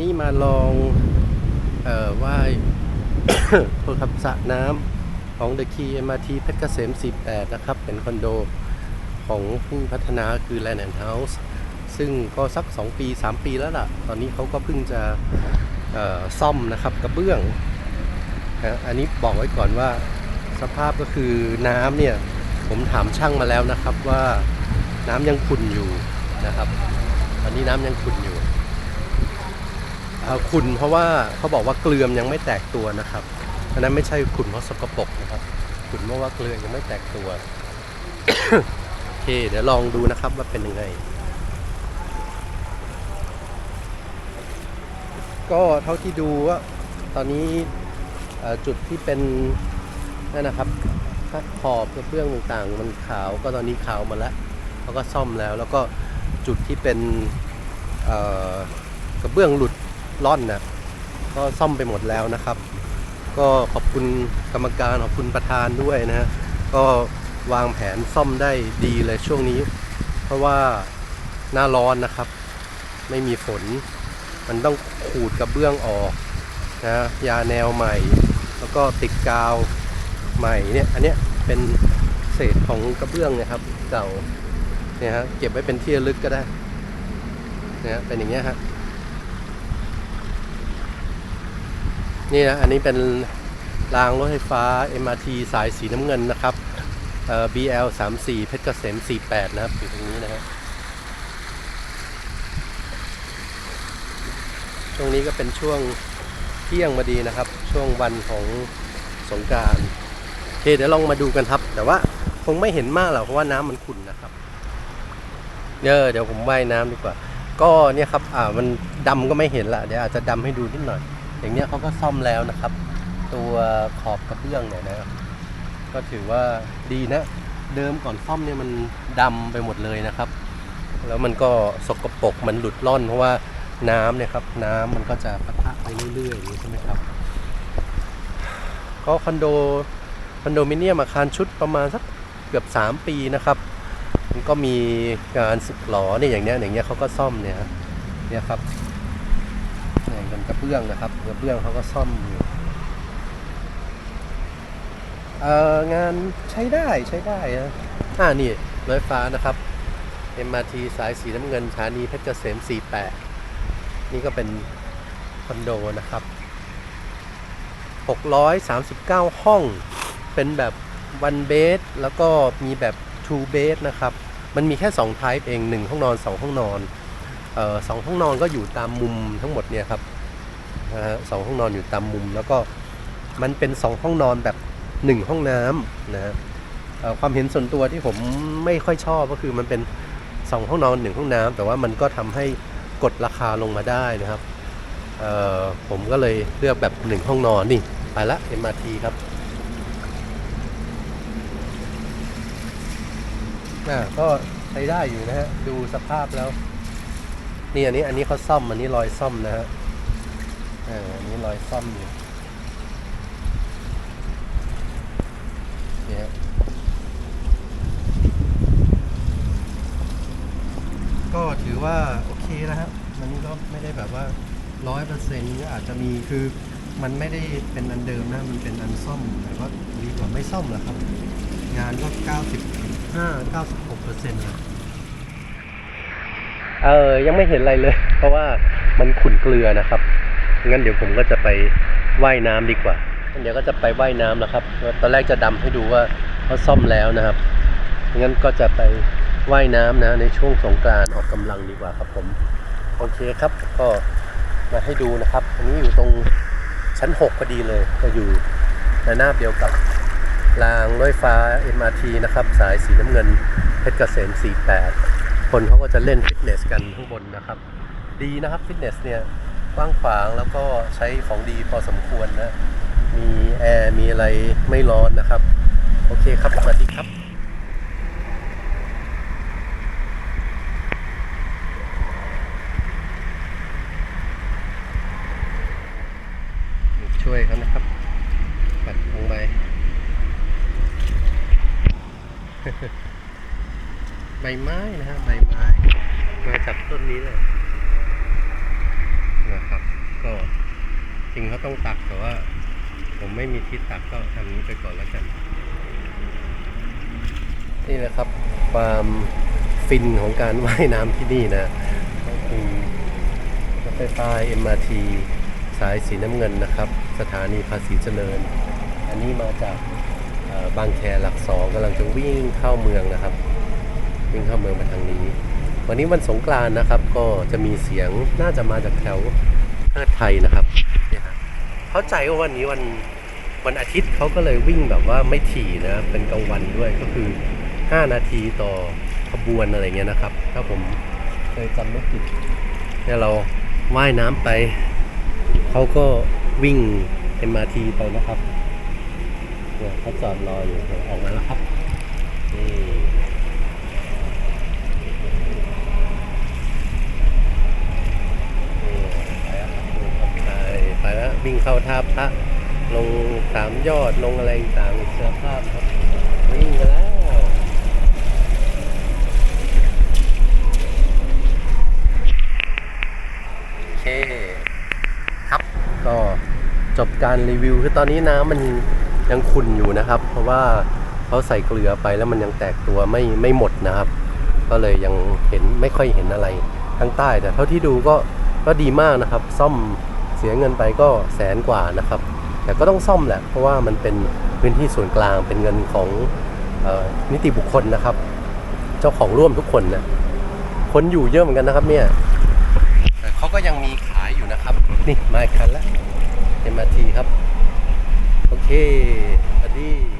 นี้มาลองเอ่อไหว้โทษครับสระน้ำของ The Key MRT เพชรเกษม 48 นะครับ เป็นคอนโดของผู้พัฒนาคือ Land and House ซึ่งก็สัก 2 ปี 3 ปีแล้วล่ะ ตอนนี้เขาก็เพิ่งจะซ่อมนะครับกระเบื้องนะอันนี้บอกไว้ก่อนว่าสภาพก็คือน้ำเนี่ย ผมถามช่างมาแล้วนะครับว่าน้ำยังขุ่นอยู่นะครับ ตอนนี้น้ำยังขุ่นอยู่ ขุ่นเพราะว่าเขาบอกว่าเกลือมยังไม่แตกตัวนะครับอันนั้นไม่ใช่ขุ่นเพราะสกปรกนะครับขุ่นเพราะว่าเกลือยังไม่แตกตัวโอเคเดี๋ยวลองดูนะครับว่าเป็นยังไง ก็เท่าที่ดูว่าตอนนี้จุดที่เป็นนั่นนะครับขอบกระเบื้องต่างๆ มันขาวก็ตอนนี้ขาวมาแล้วเขาก็ซ่อมแล้ว แล้วก็จุดที่เป็นกระเบื้องหลุด ล่อนนะก็ซ่อมไปหมดแล้วนะครับ ก็ขอบคุณกรรมการขอบคุณประธานด้วยนะฮะก็วางแผนซ่อมได้ดีเลยช่วงนี้ เพราะว่าหน้าร้อนนะครับ ไม่มีฝน มันต้องขูดกระเบื้องออกนะยาแนวใหม่ แล้วก็ติดกาวใหม่เนี่ยอันเนี้ยเป็นเศษของกระเบื้องนะครับเก่าเนี่ยฮะเก็บไว้เป็นที่ระลึกก็ได้เนี่ยฮะเป็นอย่างเงี้ยฮะ นี่นะอันนี้เป็นรางรถไฟฟ้า MRT สายสีน้ำเงินนะครับเอ่อ BL 34เพชรเกษม48 นะครับอยู่ตรงนี้นะฮะช่วงนี้ก็เป็นช่วงเที่ยงมาดีนะครับ ช่วงวันของสงการโอเคเดี๋ยวลองมาดูกันครับ แต่ว่าคงไม่เห็นมากหรอกเพราะว่าน้ำมันขุ่นนะครับเดี๋ยวเดี๋ยวผมว่ายน้ำดีกว่า ก็เนี่ยครับอ่ามันดำก็ไม่เห็นละเดี๋ยวอาจจะดำให้ดูนิดหน่อย อย่างเนี้ยเขาก็ซ่อมแล้วนะครับ ตัวขอบกระเบื้องเนี่ยนะครับก็ถือว่าดีนะ เดิมก่อนซ่อมเนี่ยมันดำไปหมดเลยนะครับ แล้วมันก็สกปรกมันหลุดล่อนเพราะว่าน้ำเนี่ยครับน้ำมันก็จะปะทะไปเรื่อยๆอย่างนี้ใช่ไหมครับ ก็คอนโดคอนโดมิเนียมอาคารชุดประมาณสักเกือบ 3 ปีนะครับ มันก็มีการสึกหลอเนี่ยอย่างเนี้ยอย่างเงี้ยเขาก็ซ่อมเนี่ยเนี่ยครับ เป็นกระเบื้องนะครับกระเบื้องเขาก็ซ่อมอยู่เอองานใช้ได้ใช้ได้นะอ่านี่รถไฟฟ้านะครับ MRT สายสีน้ำเงินสถานีเพชรเกษม 48 นี่ก็เป็นคอนโดนะครับ 639 ห้อง เป็นแบบ one bed แล้วก็มีแบบ two bed นะครับ มันมีแค่ 2 type เอง 1 ห้องนอน 2 ห้องนอนเอ่อสองห้องนอนก็อยู่ตามมุมทั้งหมดเนี่ยครับ นะฮะสองห้องนอนอยู่ตามมุม แล้วก็มันเป็น2ห้องนอนแบบ1ห้องน้ำนะฮะความเห็นส่วนตัวที่ผมไม่ค่อยชอบก็คือมันเป็นสองห้องนอนหนึ่งห้องน้ำแต่ว่ามันก็ทำให้กดราคาลงมาได้นะครับผมก็เลยเลือกแบบหนึ่งห้องนอนนี่ไปละ MRT ครับก็ใช้ได้อยู่นะฮะ ดูสภาพแล้ว นี่อันนี้อันนี้เขาซ่อม อันนี้รอยซ่อมนะฮะ อ่าอันนี้รอยซ่อมอยู่เนี่ยก็ถือว่าโอเคนะฮะมันก็ไม่ได้แบบว่าร้อยเปอร์เซ็นต์ก็อาจจะมีคือมันไม่ได้เป็นอันเดิมนะ มันเป็นอันซ่อมแต่ก็ดีกว่าไม่ซ่อมแหละครับ งานก็95 96เก้าสิบหกเปอร์เซ็นต์เลยเออยังไม่เห็นอะไรเลย เพราะว่ามันขุ่นเกลือนะครับ งั้นเดี๋ยวผมก็จะไปว่ายน้ำดีกว่างั้นเดี๋ยวก็จะไปว่ายน้ำนะครับ ตอนแรกจะดำให้ดูว่าเขาซ่อมแล้วนะครับ งั้นก็จะไปว่ายน้ำนะในช่วงสงกรานต์ออกกำลังดีกว่าครับผม โอเคครับก็มาให้ดูนะครับ อันนี้อยู่ตรงชั้น 6 พอดีเลยก็อยู่ในหน้าเดียวกับรางรถไฟฟ้า MRT นะครับ สายสีน้ำเงินเพชรเกษม 48 คนเขาก็จะเล่นฟิตเนสกันข้างบนนะครับ ดีนะครับฟิตเนสเนี่ย ว้างขวางแล้วก็ใช้ของดีพอสมควรนะ มีแอร์มีอะไรไม่ร้อนนะครับ โอเคครับ สวัสดีครับช่วยเขานะครับ ปัดลงไปใบไม้นะฮะใบไม้ มาจากต้นนี้เลย นะครับก็จริงเขาต้องตักแต่ว่า ผมไม่มีที่ตักก็ทำนี้ไปก่อนแล้วกัน นี่แหละครับ ความฟินของการว่ายน้ำที่นี่นะก็คือรถไฟฟ้า MRT สายสีน้ำเงินนะครับ สถานีภาษีเจริญ อันนี้มาจากบางแคหลักสองกำลังจะวิ่งเข้าเมืองนะครับ วิ่งเข้าเมืองมาทางนี้ วันนี้วันสงกรานนะครับ ก็จะมีเสียงน่าจะมาจากแถวเทิดไทยนะครับเนี่ยฮะเข้าใจว่าวันนี้วันวันอาทิตย์เขาก็เลยวิ่งแบบว่าไม่ถี่นะเป็นกลางวันด้วยก็คือ 5 นาทีต่อขบวนอะไรเงี้ยนะครับ ถ้าผมเคยจำไม่ผิดเนี่ยเราว่ายน้ำไปเขาก็วิ่ง MRT ไปนะครับเนี่ยเขาจอดรออยู่เดี๋ยวออกมาแล้วครับนี่ไปแล้ วิ่งเข้าท่าพระลงสามยอดลงอะไรต่างเสื้อผ้าพครับวิ่งไปแล้วโอเคครับก็จบการรีวิวคือตอนนี้น้ำมันยังขุ่นอยู่นะครับ เพราะว่าเขาใส่เกลือไปแล้วมันยังแตกตัวไม่ไม่หมดนะครับ ก็เลยยังเห็นไม่ค่อยเห็นอะไรข้างใต้ แต่เท่าที่ดูก็ก็ดีมากนะครับ ซ่อม เสียเงินไปก็แสนกว่านะครับ แต่ก็ต้องซ่อมแหละ เพราะว่ามันเป็นพื้นที่ส่วนกลางเป็นเงินของออนิติบุคคลนะครับ เจ้าของร่วมทุกคนนะคนอยู่เยอะเหมือนกันนะครับเนี่ยแต่เขาก็ยังมีขายอยู่นะครับ นี่มาอีกคันแล้ว MRT ครับ โอเคสวัสดี